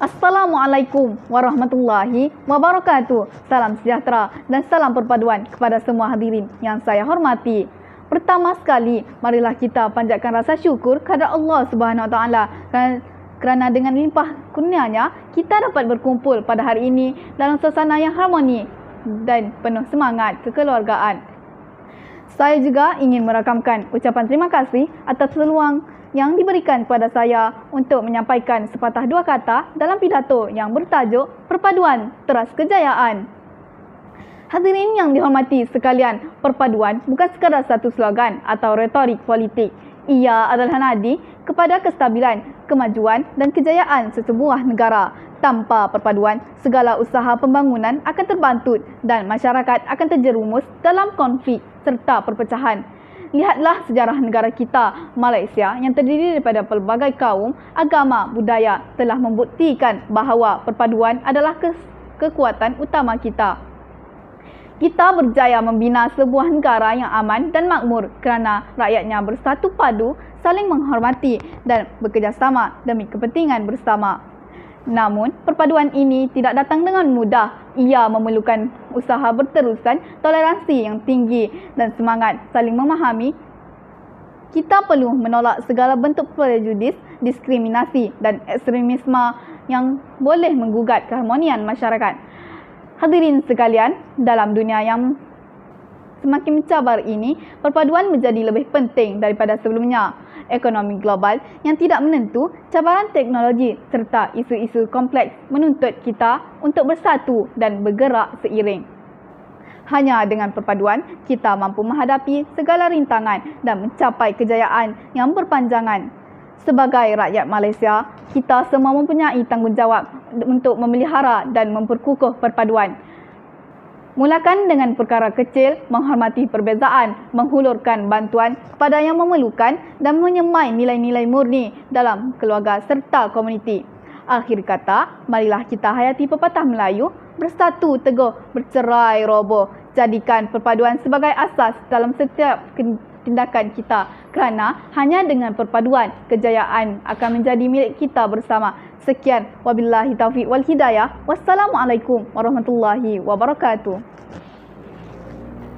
Assalamualaikum warahmatullahi wabarakatuh. Salam sejahtera dan salam perpaduan kepada semua hadirin yang saya hormati. Pertama sekali, marilah kita panjatkan rasa syukur kepada Allah Subhanahu Wa Taala kerana dengan limpah kurnianya kita dapat berkumpul pada hari ini dalam suasana yang harmoni dan penuh semangat kekeluargaan. Saya juga ingin merakamkan ucapan terima kasih atas peluang yang diberikan kepada saya untuk menyampaikan sepatah dua kata dalam pidato yang bertajuk Perpaduan Teras Kejayaan. Hadirin yang dihormati sekalian, perpaduan bukan sekadar satu slogan atau retorik politik. Ia adalah nadi kepada kestabilan, kemajuan dan kejayaan sesebuah negara. Tanpa perpaduan, segala usaha pembangunan akan terbantut dan masyarakat akan terjerumus dalam konflik serta perpecahan. Lihatlah sejarah negara kita, Malaysia yang terdiri daripada pelbagai kaum, agama, budaya telah membuktikan bahawa perpaduan adalah ke- kekuatan utama kita. Kita berjaya membina sebuah negara yang aman dan makmur kerana rakyatnya bersatu padu, saling menghormati dan bekerjasama demi kepentingan bersama. Namun, perpaduan ini tidak datang dengan mudah. Ia memerlukan usaha berterusan, toleransi yang tinggi dan semangat saling memahami. Kita perlu menolak segala bentuk prejudis, diskriminasi dan ekstremisme yang boleh menggugat keharmonian masyarakat. Hadirin sekalian, dalam dunia yang semakin mencabar ini, perpaduan menjadi lebih penting daripada sebelumnya ekonomi global yang tidak menentu, cabaran teknologi serta isu-isu kompleks menuntut kita untuk bersatu dan bergerak seiring. Hanya dengan perpaduan, kita mampu menghadapi segala rintangan dan mencapai kejayaan yang berpanjangan. Sebagai rakyat Malaysia, kita semua mempunyai tanggungjawab untuk memelihara dan memperkukuh perpaduan. Mulakan dengan perkara kecil, menghormati perbezaan, menghulurkan bantuan kepada yang memerlukan dan menyemai nilai-nilai murni dalam keluarga serta komuniti. Akhir kata, marilah kita hayati pepatah Melayu, bersatu teguh, bercerai roboh. Jadikan perpaduan sebagai asas dalam setiap tindakan kita kerana hanya dengan perpaduan kejayaan akan menjadi milik kita bersama. Sekian wabillahi taufiq wal hidayah. Wassalamualaikum warahmatullahi wabarakatuh.